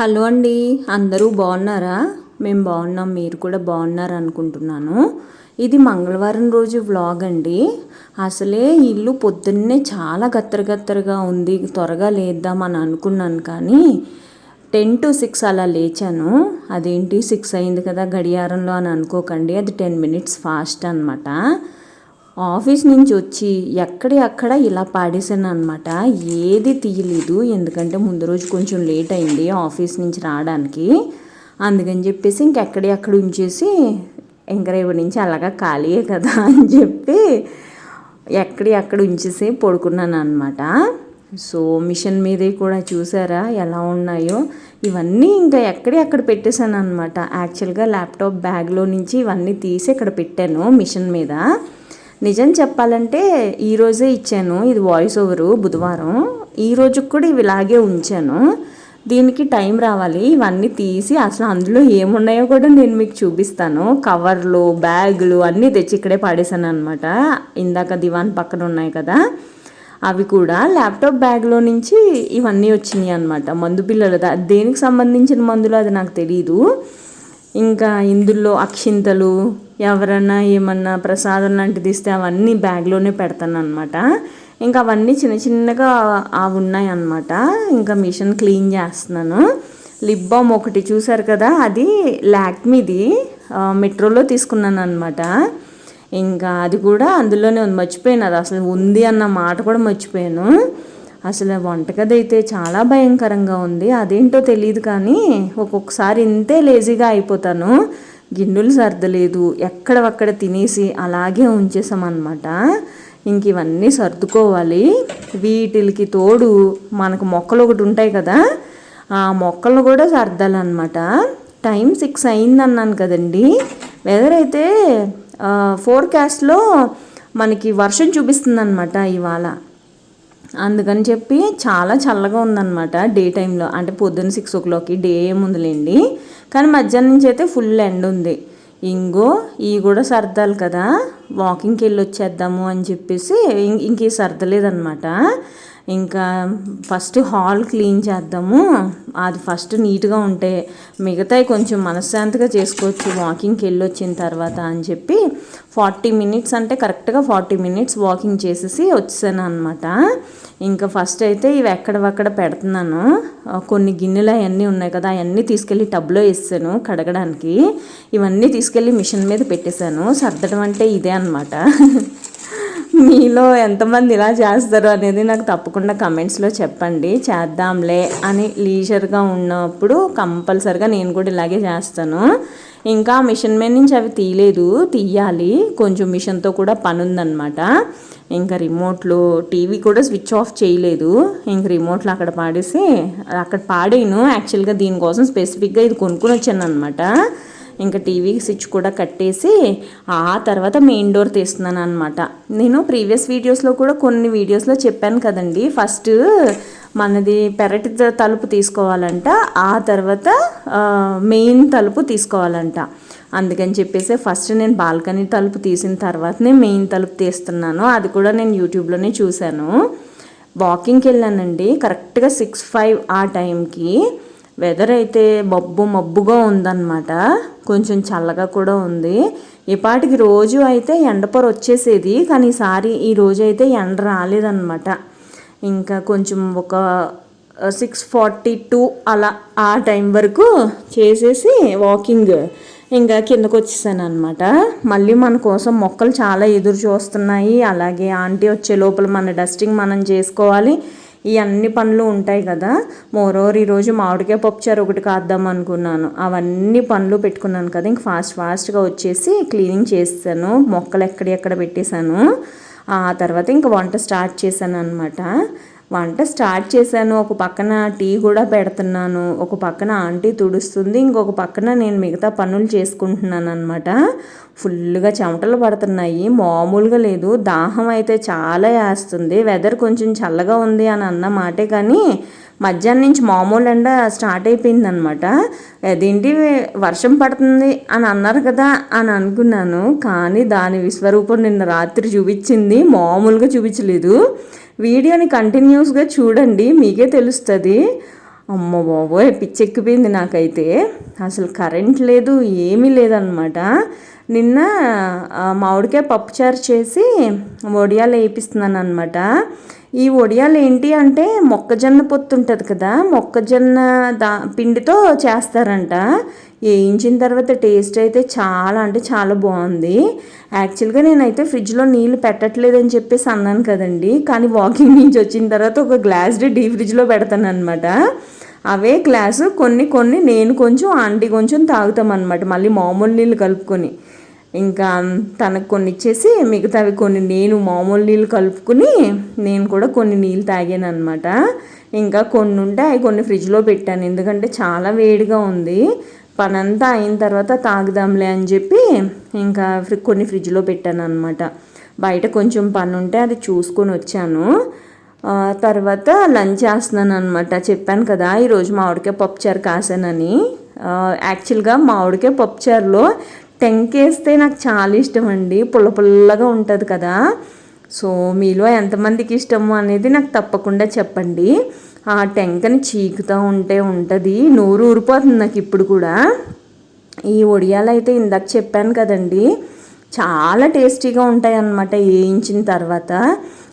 Hello అండి అందరూ బాగున్నారా? మేము బాగున్నాం మీరు కూడా బాగున్నారు అనుకుంటున్నాను ఇది మంగళవారం రోజు వ్లాగ్ అండి. అసలే ఇల్లు పొద్దున్నే చాలా గత్తర గత్తరగా ఉంది త్వరగా లేద్దామని అనుకున్నాను కానీ టెన్ టు సిక్స్ అలా లేచాను. అదేంటి సిక్స్ అయింది కదా గడియారంలో అని అనుకోకండి అది టెన్ మినిట్స్ ఫాస్ట్ అనమాట ఆఫీస్ నుంచి వచ్చి ఎక్కడి అక్కడ ఇలా పాడేసాను అనమాట ఏది తీయలేదు. ఎందుకంటే ముందు రోజు కొంచెం లేట్ అయింది ఆఫీస్ నుంచి రావడానికి. అందుకని చెప్పేసి ఇంకెక్కడి అక్కడ ఉంచేసి ఇంకా రేపు నుంచి అలాగా ఖాళీయే కదా అని చెప్పి ఎక్కడి అక్కడ ఉంచేసి పడుకున్నాను అనమాట సో మిషన్ మీదే కూడా చూసారా ఎలా ఉన్నాయో? ఇవన్నీ ఇంకా ఎక్కడి అక్కడ పెట్టేశాను అనమాట యాక్చువల్గా ల్యాప్టాప్ బ్యాగ్లో నుంచి ఇవన్నీ తీసి ఇక్కడ పెట్టాను మిషన్ మీద. నిజం చెప్పాలంటే ఈరోజే ఇచ్చాను. ఇది వాయిస్ ఓవరు బుధవారం. ఈ రోజుకి కూడా ఇవి ఇలాగే ఉంచాను. దీనికి టైం రావాలి. ఇవన్నీ తీసి అసలు అందులో ఏమున్నాయో కూడా నేను మీకు చూపిస్తాను. కవర్లు బ్యాగులు అన్నీ తెచ్చి ఇక్కడే పాడేశాను అనమాట ఇందాక దివాన్ పక్కన ఉన్నాయి కదా. అవి కూడా ల్యాప్టాప్ బ్యాగ్లో నుంచి ఇవన్నీ వచ్చినాయి అనమాట మందు పిల్లలు దేనికి సంబంధించిన మందులు అది నాకు తెలియదు ఇంకా ఇందులో అక్షింతలు ఎవరన్నా ఏమన్నా ప్రసాదం లాంటిది ఇస్తే అవన్నీ బ్యాగ్లోనే పెడతాను అనమాట ఇంకా అవన్నీ చిన్న చిన్నగా అవి ఉన్నాయి అనమాట ఇంకా మిషన్ క్లీన్ చేస్తున్నాను. లిప్ బామ్ ఒకటి చూసారు కదా అది లాక్మీది మెట్రోలో తీసుకున్నాను అనమాట ఇంకా అది కూడా అందులోనే ఉంది మర్చిపోయాను. అది అసలు ఉంది అన్న మాట కూడా మర్చిపోయాను. అసలు వంటగది అయితే చాలా భయంకరంగా ఉంది. అదేంటో తెలియదు కానీ ఒక్కొక్కసారి ఇంతే లేజీగా అయిపోతాను. గిన్నెలు సర్దలేదు. ఎక్కడవక్కడ తినేసి అలాగే ఉంచేసామన్నమాట. ఇంక ఇవన్నీ సర్దుకోవాలి. వీటికి తోడు మనకు మొక్కలు ఒకటి ఉంటాయి కదా ఆ మొక్కలు కూడా సర్దాలన్నమాట. టైం సిక్స్ అయింది అన్నాను కదండి. వెదర్ అయితే ఫోర్కాస్ట్లో మనకి వర్షం చూపిస్తుంది అనమాట ఇవాళ. అందుకని చెప్పి చాలా చల్లగా ఉందన్నమాట డే టైంలో. అంటే పొద్దున్న సిక్స్ ఓ క్లాక్కి డే ఏముందిలేండి. కానీ మధ్యాహ్నం నుంచి అయితే ఫుల్ ఎండ్ ఉంది. ఇంగో ఇవి కూడా సర్దాలి కదా. వాకింగ్కి వెళ్ళి వచ్చేద్దాము అని చెప్పేసి ఇంక సర్దలేదనమాట ఇంకా ఫస్ట్ హాల్ క్లీన్ చేద్దాము. అది ఫస్ట్ నీట్గా ఉంటే మిగతాయి కొంచెం మనశ్శాంతిగా చేసుకోవచ్చు. వాకింగ్కి వెళ్ళి వచ్చిన తర్వాత అని చెప్పి ఫార్టీ మినిట్స్ అంటే కరెక్ట్గా ఫార్టీ మినిట్స్ వాకింగ్ చేసేసి వచ్చాను అనమాట ఇంకా ఫస్ట్ అయితే ఇవి ఎక్కడవక్కడ పెడుతున్నాను. కొన్ని గిన్నెలు అవన్నీ ఉన్నాయి కదా అవన్నీ తీసుకెళ్ళి టబ్లో వేసాను కడగడానికి. ఇవన్నీ తీసుకెళ్ళి మిషన్ మీద పెట్టేశాను. సర్దడం అంటే ఇదే అనమాట మీలో ఎంతమంది ఇలా చేస్తారు అనేది నాకు తప్పకుండా కమెంట్స్లో చెప్పండి. చేద్దాంలే అని లీజర్గా ఉన్నప్పుడు కంపల్సరిగా నేను కూడా ఇలాగే చేస్తాను. ఇంకా మిషన్ మీద నుంచి అవి తీయలేదు. తీయాలి. కొంచెం మిషన్తో కూడా పని ఉందన్నమాట ఇంకా రిమోట్లు టీవీ కూడా స్విచ్ ఆఫ్ చేయలేదు. ఇంక రిమోట్లు అక్కడ పాడేసి అక్కడ పాడేను యాక్చువల్గా దీనికోసం స్పెసిఫిక్గా ఇది కొనుక్కొని వచ్చాను అనమాట ఇంకా టీవీ స్విచ్ కూడా కట్టేసి ఆ తర్వాత మెయిన్ డోర్ తీస్తున్నాను అనమాట నేను ప్రీవియస్ వీడియోస్లో కూడా కొన్ని వీడియోస్లో చెప్పాను కదండి. ఫస్ట్ మనది పెరటి తలుపు తీసుకోవాలంట ఆ తర్వాత మెయిన్ తలుపు తీసుకోవాలంట. అందుకని చెప్పేసి ఫస్ట్ నేను బాల్కనీ తలుపు తీసిన తర్వాతనే మెయిన్ తలుపు తీస్తున్నాను. అది కూడా నేను యూట్యూబ్లోనే చూశాను. వాకింగ్కి వెళ్ళానండి. కరెక్ట్గా సిక్స్ ఫైవ్ ఆ టైంకి. వెదర్ అయితే మబ్బు మబ్బుగా ఉందన్నమాట. కొంచెం చల్లగా కూడా ఉంది. ఇప్పటికి రోజు అయితే ఎండపొర వచ్చేసేది కానీ ఈసారి ఈ రోజు అయితే ఎండ రాలేదన్నమాట. ఇంకా కొంచెం ఒక సిక్స్ ఫార్టీ టూ అలా ఆ టైం వరకు చేసేసి వాకింగ్ ఇంకా కిందకు వచ్చేసాను అనమాట మళ్ళీ మన కోసం మొక్కలు చాలా ఎదురు చూస్తున్నాయి. అలాగే ఆంటీ వచ్చే లోపల మన డస్టింగ్ మనం చేసుకోవాలి. ఈ అన్ని పనులు ఉంటాయి కదా. మోరోవర్ ఈరోజు మామిడికాయ పప్పుచారు ఒకటి కాద్దాం అనుకున్నాను. అవన్నీ పనులు పెట్టుకున్నాను కదా. ఇంక ఫాస్ట్ ఫాస్ట్గా వచ్చేసి క్లీనింగ్ చేస్తాను. మొక్కలు ఎక్కడెక్కడ పెట్టేశాను. ఆ తర్వాత ఇంక వంట స్టార్ట్ చేశాను అనమాట వంట స్టార్ట్ చేశాను. ఒక పక్కన టీ కూడా పెడుతున్నాను. ఒక పక్కన ఆంటీ తుడుస్తుంది. ఇంకొక పక్కన నేను మిగతా పనులు చేసుకుంటున్నాను అనమాట ఫుల్గా చెమటలు పడుతున్నాయి. మామూలుగా లేదు. దాహం అయితే చాలా వేస్తుంది. వెదర్ కొంచెం చల్లగా ఉంది అని అన్న మాటే కానీ మధ్యాహ్నం నుంచి మామూలు ఎండ స్టార్ట్ అయిపోయిందనమాట అదేంటి వర్షం పడుతుంది అని అన్నారు కదా అని అనుకున్నాను. కానీ దాని విశ్వరూపం నిన్న రాత్రి చూపించింది. మామూలుగా చూపించలేదు. వీడియోని కంటిన్యూస్గా చూడండి. మీకే తెలుస్తుంది. అమ్మ బాబోయ్ పిచ్చెక్కిపోయింది నాకైతే. అసలు కరెంట్ లేదు ఏమీ లేదనమాట నిన్న మామిడికాయ పప్పుచారు చేసి వడియాలు వేయిస్తున్నాను అనమాట ఈ వడియాలు ఏంటి అంటే మొక్కజొన్న పొత్తు ఉంటుంది కదా మొక్కజొన్న దా పిండితో చేస్తారంట. వేయించిన తర్వాత టేస్ట్ అయితే చాలా అంటే చాలా బాగుంది. యాక్చువల్గా నేనైతే ఫ్రిడ్జ్లో నీళ్ళు పెట్టట్లేదని చెప్పేసి అన్నాను కదండి. కానీ వాకింగ్ నుంచి వచ్చిన తర్వాత ఒక గ్లాస్ డీ ఫ్రిడ్జ్లో పెడతాను అనమాట అవే గ్లాసు కొన్ని కొన్ని నేను కొంచెం ఆంటీ కొంచెం తాగుతాం అనమాట మళ్ళీ మామూలు నీళ్ళు కలుపుకొని. ఇంకా తనకు కొన్ని ఇచ్చేసి మిగతావి కొన్ని నేను మామూలు నీళ్ళు కలుపుకుని నేను కూడా కొన్ని నీళ్ళు తాగాను అనమాట ఇంకా కొన్ని ఉంటే అవి కొన్ని ఫ్రిడ్జ్లో పెట్టాను. ఎందుకంటే చాలా వేడిగా ఉంది. పనంతా అయిన తర్వాత తాగుదాంలే అని చెప్పి ఇంకా కొన్ని ఫ్రిడ్జ్లో పెట్టాను అనమాట బయట కొంచెం పని ఉంటే అది చూసుకొని వచ్చాను. తర్వాత లంచ్ చేస్తున్నాను అనమాట చెప్పాను కదా ఈరోజు మామిడికాయ పప్పుచారు కాసానని. యాక్చువల్గా మామిడికాయ పప్పుచారులో తెంకేస్తే నాకు చాలా ఇష్టం అండి పుల్ల పుల్లగా ఉంటుంది కదా. సో మీలో ఎంతమందికి ఇష్టము అనేది నాకు తప్పకుండా చెప్పండి. ఆ టెంకని చీకుతూ ఉంటే ఉంటుంది. నోరు ఊరిపోతుంది నాకు ఇప్పుడు కూడా. ఈ ఒడియాలు అయితే ఇందాక చెప్పాను కదండి. చాలా టేస్టీగా ఉంటాయి అన్నమాట వేయించిన తర్వాత.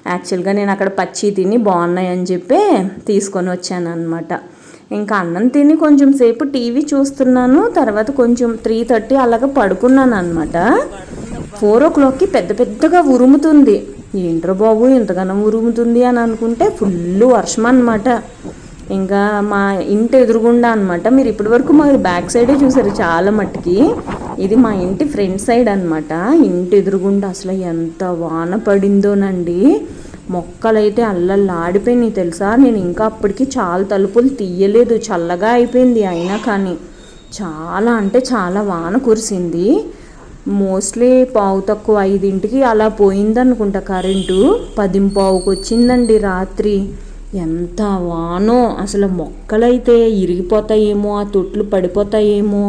యాక్చువల్గా నేను అక్కడ పచ్చి తిని బాగున్నాయని చెప్పి తీసుకొని వచ్చాను అనమాట ఇంకా అన్నం తిని కొంచెం సేపు టీవీ చూస్తున్నాను. తర్వాత కొంచెం త్రీ థర్టీ అలాగా పడుకున్నాను అనమాట ఫోర్ ఓ క్లాక్కి పెద్ద పెద్దగా ఉరుముతుంది. ఏంట్రా బాబు ఇంతగానం ఉరుముతుంది అని అనుకుంటే ఫుల్ వర్షం అనమాట ఇంకా మా ఇంటి ఎదురుగుండా అనమాట మీరు ఇప్పటి వరకు మా బ్యాక్ సైడే చూసారు చాలా మట్టుకి. ఇది మా ఇంటి ఫ్రంట్ సైడ్ అనమాట ఇంటి ఎదురుగుండా అసలు ఎంత వాన పడిందోనండి. మొక్కలైతే అల్లల్లాడిపోయినాయి తెలుసా? నేను ఇంకా అప్పటికి చాలా తలుపులు తీయలేదు. చల్లగా అయిపోయింది అయినా కానీ. చాలా అంటే చాలా వాన కురిసింది. మోస్ట్లీ పావు తక్కువ ఐదింటికి అలా పోయిందనుకుంటా కరెంటు. పదింపావుకి వచ్చిందండి రాత్రి. ఎంత వానో! అసలు మొక్కలైతే ఇరిగిపోతాయేమో ఆ తొట్లు పడిపోతాయేమో.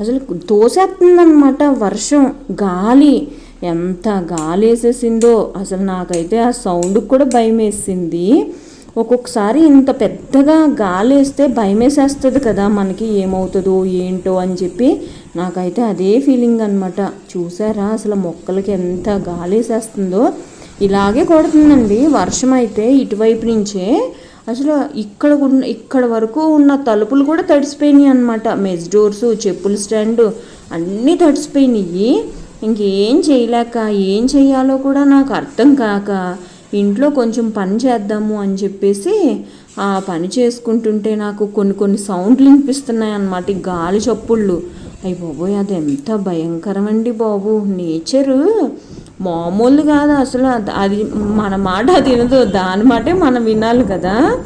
అసలు తోసేస్తుందన్నమాట వర్షం గాలి. ఎంత గాలి వేసేసిందో అసలు నాకైతే ఆ సౌండ్కి కూడా భయం వేసింది ఒక్కొక్కసారి ఇంత పెద్దగా గాలి వేస్తే కదా మనకి ఏమవుతుందో ఏంటో అని చెప్పి. నాకైతే అదే ఫీలింగ్ అనమాట చూసారా అసలు మొక్కలకి ఎంత గాలి వేసేస్తుందో ఇలాగే కొడుతుందండి. వర్షం అయితే ఇటువైపు నుంచే. అసలు ఇక్కడ ఉన్న ఇక్కడ వరకు ఉన్న తలుపులు కూడా తడిసిపోయినాయి అనమాట మెజ్ డోర్స్ చెప్పుల స్టాండ్ అన్నీ తడిసిపోయినాయి. ఇంకేం చేయలేక ఏం చేయాలో కూడా నాకు అర్థం కాక ఇంట్లో కొంచెం పని చేద్దాము అని చెప్పేసి ఆ పని చేసుకుంటుంటే నాకు కొన్ని కొన్ని సౌండ్లు వినిపిస్తున్నాయి అన్నమాట. గాలి చప్పుళ్ళు. అయ్యి బాబోయ్ అది ఎంత భయంకరం అండి బాబు. నేచరు మామూలు కాదు అసలు. అది- అది మన మాట అది వినదు. దాని మాటే మనం వినాలి కదా.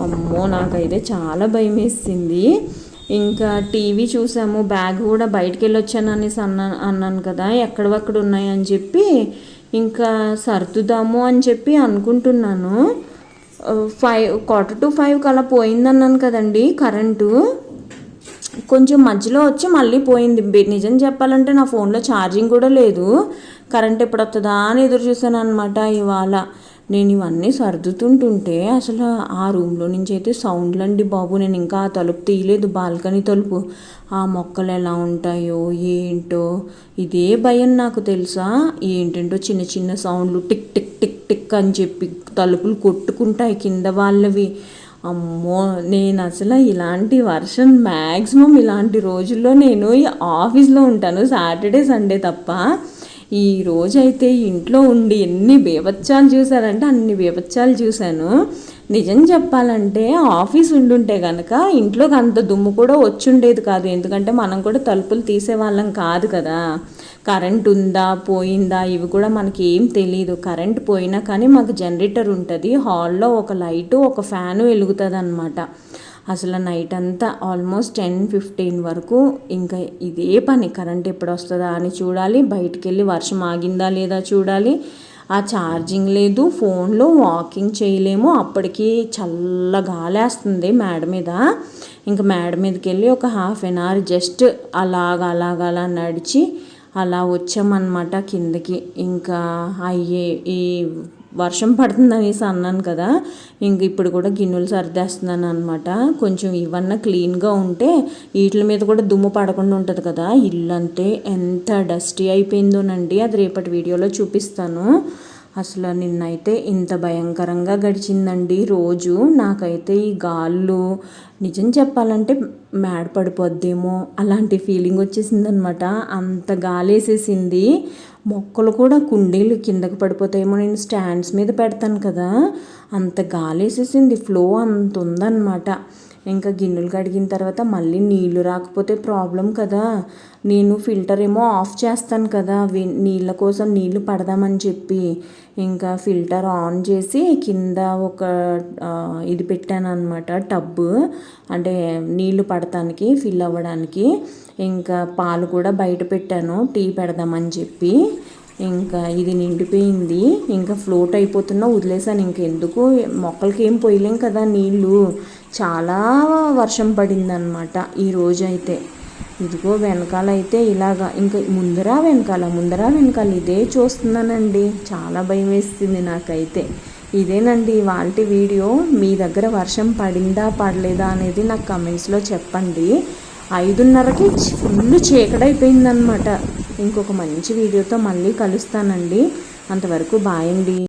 అమ్మో నాకైతే చాలా భయం వేసింది ఇంకా టీవీ చూసాము బ్యాగ్ కూడా బయటికి వెళ్ళి అనేసి అన్నా అన్నాను కదా ఎక్కడవక్కడ ఉన్నాయని చెప్పి ఇంకా సర్దుదాము అని చెప్పి అనుకుంటున్నాను. ఫైవ్ క్వార్టర్ టు ఫైవ్కి అలా పోయిందన్నాను కదండి కరెంటు. కొంచెం మధ్యలో వచ్చి మళ్ళీ పోయింది. నిజం చెప్పాలంటే నా ఫోన్లో ఛార్జింగ్ కూడా లేదు. కరెంట్ ఎప్పుడు వస్తుందా అని ఎదురు చూసాను అనమాట ఇవాళ. నేను ఇవన్నీ సర్దుతుంటుంటే అసలు ఆ రూమ్లో నుంచి అయితే సౌండ్లు అండి బాబు. నేను ఇంకా ఆ తలుపు తీయలేదు బాల్కనీ తలుపు. ఆ మొక్కలు ఎలా ఉంటాయో ఏంటో ఇదే భయం నాకు తెలుసా. ఏంటంటో చిన్న చిన్న సౌండ్లు టిక్ టిక్ టిక్ టిక్ అని చెప్పి తలుపులు కొట్టుకుంటాయి కింద వాళ్ళవి. అమ్మో నేను అసలు ఇలాంటి వర్షం మ్యాక్సిమం ఇలాంటి రోజుల్లో నేను ఈ ఆఫీస్లో ఉంటాను సాటర్డే సండే తప్ప. ఈ రోజైతే ఇంట్లో ఉండి ఎన్ని బీభత్సాలు చూసానంటే అన్ని బీభత్సాలు చూశాను. నిజం చెప్పాలంటే ఆఫీస్ ఉండుంటే కనుక ఇంట్లోకి అంత దుమ్ము కూడా వచ్చుండేది కాదు. ఎందుకంటే మనం కూడా తలుపులు తీసేవాళ్ళం కాదు కదా. కరెంట్ ఉందా పోయిందా ఇవి కూడా మనకి ఏం తెలియదు కరెంట్ పోయినా కానీ మాకు జనరేటర్ ఉంటుంది. హాల్లో ఒక లైటు ఒక ఫ్యాను వెలుగుతుంది అనమాట అసలు నైట్ అంతా ఆల్మోస్ట్ టెన్ ఫిఫ్టీన్ వరకు ఇంకా ఇదే పని కరెంట్ ఎప్పుడు వస్తుందా అని చూడాలి బయటికి వెళ్ళి వర్షం ఆగిందా లేదా చూడాలి. ఆ ఛార్జింగ్ లేదు ఫోన్లో వాకింగ్ చేయలేము. అప్పటికి చల్ల గాలేస్తుంది మేడ మీద. ఇంకా మేడ మీదకి వెళ్ళి ఒక హాఫ్ అన్ అవర్ జస్ట్ అలాగ అలాగ అలా నడిచి అలా వచ్చామన్నమాట కిందకి. ఇంకా అయ్యే ఈ వర్షం పడుతుంది అనేసి అన్నాను కదా ఇంక ఇప్పుడు కూడా గిన్నెలు సర్దేస్తున్నాను అనమాట కొంచెం ఇవన్నా క్లీన్గా ఉంటే వీటి మీద కూడా దుమ్ము పడకుండా ఉంటుంది కదా ఇల్లు అంతే ఎంత డస్టీ అయిపోయిందోనండి. అది రేపటి వీడియోలో చూపిస్తాను. అసలు నిన్నైతే ఇంత భయంకరంగా గడిచిందండి రోజు. నాకైతే ఈ గాళ్ళు నిజం చెప్పాలంటే మేడ పడిపోద్దేమో అలాంటి ఫీలింగ్ వచ్చేసిందనమాట. అంత గాలేసేసింది. మొక్కలు కూడా కుండీలు కిందకు పడిపోతాయేమో నేను స్టాండ్స్ మీద పెడతాను కదా. అంత గాలేసేసింది. ఫ్లో అంత ఉందన్నమాట ఇంకా గిన్నెలు కడిగిన తర్వాత మళ్ళీ నీళ్ళు రాకపోతే ప్రాబ్లం కదా. నేను ఫిల్టర్ ఏమో ఆఫ్ చేస్తాను కదా. నీళ్ళ కోసం నీళ్ళు పడదామని చెప్పి. ఇంకా ఫిల్టర్ ఆన్ చేసి కింద ఒక ఇది పెట్టాను అనమాట టబ్బు. అంటే నీళ్ళు పడటానికి ఫిల్ అవ్వడానికి. ఇంకా పాలు కూడా బయట పెట్టాను టీ పెడదామని చెప్పి. ఇంకా ఇది నిండిపోయింది. ఇంకా ఫ్లోట్ అయిపోతున్నా వదిలేసాను ఇంకెందుకు మొక్కలకి ఏం పోయలేం కదా నీళ్ళు. చాలా వర్షం పడిందనమాట ఈ రోజు అయితే ఇదిగో వెనకాల అయితే ఇలాగా ఇంకా ముందర వెనకాల ముందర వెనకాల ఇదే చూస్తున్నానండి. చాలా భయం వేస్తుంది నాకైతే. ఇదేనండి వాళ్ళ వీడియో. మీ దగ్గర వర్షం పడిందా పడలేదా అనేది నాకు కమెంట్స్లో చెప్పండి. ఐదున్నరకి ఫుల్ చీకడైపోయిందనమాట ఇంకొక మంచి వీడియోతో మళ్ళీ కలుస్తానండి. అంతవరకు బాయండి